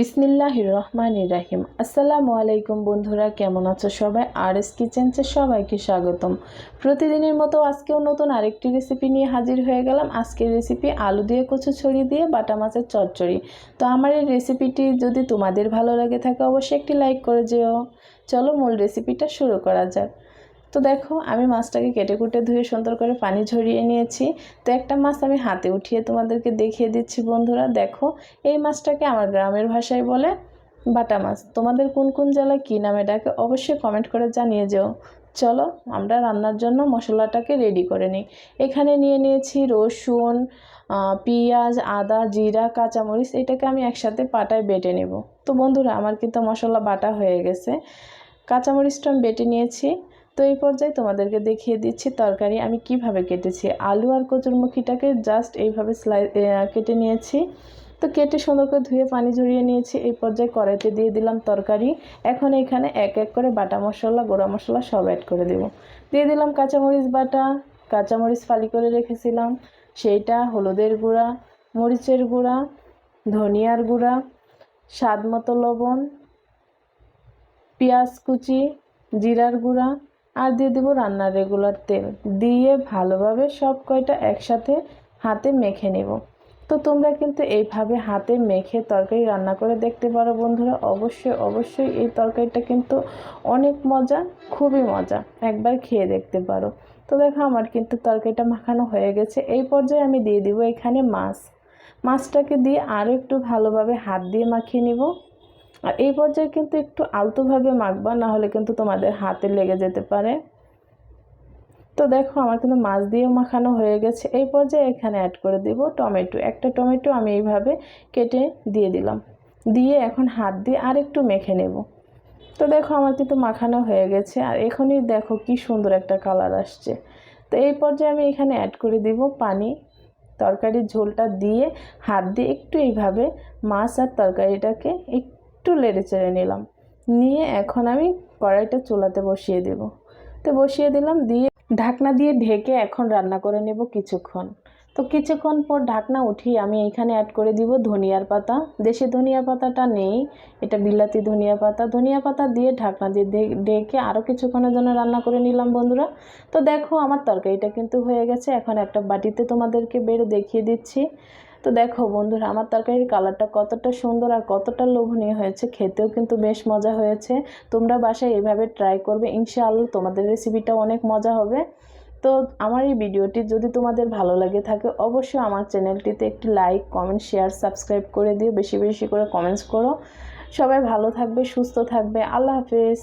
বিসমিল্লাহ রহমান রাহিম। আসসালামু আলাইকুম বন্ধুরা, কেমন আছো সবাই? আর এস কিচেন্সে সবাইকে স্বাগতম। প্রতিদিনের মতো আজকেও নতুন আরেকটি রেসিপি নিয়ে হাজির হয়ে গেলাম। আজকের রেসিপি আলু দিয়ে কচু ছড়ি দিয়ে বাটা মাছের চচ্চড়ি। তো আমার এই রেসিপিটি যদি তোমাদের ভালো লাগে থাকে, অবশ্যই একটি লাইক করে যেও। চলো মূল রেসিপিটা শুরু করা যাক। তো দেখো, আমি মাছটাকে কেটে কুটে ধুয়ে সুন্দর করে পানি ঝরিয়ে নিয়েছি। তো একটা মাছ আমি হাতে উঠিয়ে তোমাদেরকে দেখিয়ে দিচ্ছি বন্ধুরা। দেখো, এই মাছটাকে আমার গ্রামের ভাষায় বলে বাটা মাছ। তোমাদের কোন কোন জেলায় কী নামে ডাকে অবশ্যই কমেন্ট করে জানিয়ে যেও। চলো, আমরা রান্নার জন্য মশলাটাকে রেডি করে নিই। এখানে নিয়ে নিয়েছি রসুন পেঁয়াজ, আদা, জিরা, কাঁচামরিচ, এটাকে আমি একসাথে পাটায় বেটে নেব। তো বন্ধুরা, আমার কিন্তু মশলা বাটা হয়ে গেছে। কাঁচামরিচটা আমি বেটে নিয়েছি। তো এই পর্যায়ে তোমাদেরকে দেখিয়ে দিচ্ছি তরকারি আমি কীভাবে কেটেছি। আলু আর কচুরমুখিটাকে জাস্ট এইভাবে স্লাই কেটে নিয়েছি। তো কেটে সুন্দর করে ধুয়ে পানি ঝরিয়ে নিয়েছি। এই পর্যায়ে কড়াইতে দিয়ে দিলাম তরকারি। এখন এখানে এক এক করে বাটা মশলা, গোড়া মশলা সব অ্যাড করে দেব। দিয়ে দিলাম কাঁচামরিচ বাটা। কাঁচামরিচ ফালি করে রেখেছিলাম। সেইটা হলুদের গুঁড়া, মরিচের গুঁড়া, ধনিয়ার গুঁড়া, স্বাদ মতো লবণ, পেঁয়াজ কুচি, জিরার গুঁড়া আর দিয়ে দেবো রান্নার রেগুলার তেল। দিয়ে ভালোভাবে সব কয়টা একসাথে হাতে মেখে নেব। তো তোমরা কিন্তু এইভাবে হাতে মেখে তরকারি রান্না করে দেখতে পারো বন্ধুরা। অবশ্যই অবশ্যই এই তরকারিটা কিন্তু অনেক মজা, খুবই মজা। একবার খেয়ে দেখতে পারো। তো দেখো আমার কিন্তু তরকারিটা মাখানো হয়ে গেছে। এই পর্যায়ে আমি দিয়ে দিব এখানে মাছ। মাছটাকে দিয়ে আরও একটু ভালোভাবে হাত দিয়ে মাখিয়ে নিব। আর এই পর্যায়ে কিন্তু একটু আলতোভাবে মাখবা না হলে কিন্তু তোমাদের হাতে লেগে যেতে পারে। তো দেখো, আমার কিন্তু মাছ দিয়েও মাখানো হয়ে গেছে। এই পর্যায়ে এখানে অ্যাড করে দিব টমেটো। একটা টমেটো আমি এইভাবে কেটে দিয়ে দিলাম। দিয়ে এখন হাত দিয়ে আর একটু মেখে নেব। তো দেখো, আমার কিন্তু মাখানো হয়ে গেছে। আর এখনই দেখো কি সুন্দর একটা কালার আসছে। তো এই পর্যায়ে আমি এখানে অ্যাড করে দিব পানি। তরকারির ঝোলটা দিয়ে হাত দিয়ে একটু এইভাবে মাছ আর তরকারিটাকে একটু লেড়ে চেড়ে নিলাম। নিয়ে এখন আমি কড়াইটা চুলাতে বসিয়ে দেব। তো বসিয়ে দিলাম, দিয়ে ঢাকনা দিয়ে ঢেকে এখন রান্না করে নেব কিছুক্ষণ। তো কিছুক্ষণ পর ঢাকনা উঠিয়ে আমি এখানে অ্যাড করে দিব ধনিয়ার পাতা। দেশি ধনিয়া পাতাটা নেই, এটা বিলাতি ধনিয়া পাতা। ধনিয়া পাতা দিয়ে ঢাকনা দিয়ে ঢেকে আরও কিছুক্ষণের জন্য রান্না করে নিলাম বন্ধুরা। তো দেখো আমার তরকারিটা কিন্তু হয়ে গেছে। এখন একটা বাটিতে তোমাদেরকে বেড়ে দেখিয়ে দিচ্ছি। তো দেখো বন্ধুরা, আমার তরকারির কালারটা কতটা সুন্দর আর কতটা লোভনীয় হয়েছে, খেতেও কিন্তু বেশ মজা হয়েছে। তোমরা বাসায় এভাবে ট্রাই করবে, ইনশাআল্লাহ তোমাদের রেসিপিটা অনেক মজা হবে। তো আমার এই ভিডিওটি যদি তোমাদের ভালো লাগে থাকে, অবশ্যই আমার চ্যানেলটিতে একটি লাইক কমেন্ট শেয়ার সাবস্ক্রাইব করে দিও। বেশি বেশি করে কমেন্টস করো। সবাই ভালো থাকবে, সুস্থ থাকবে। আল্লাহ হাফেজ।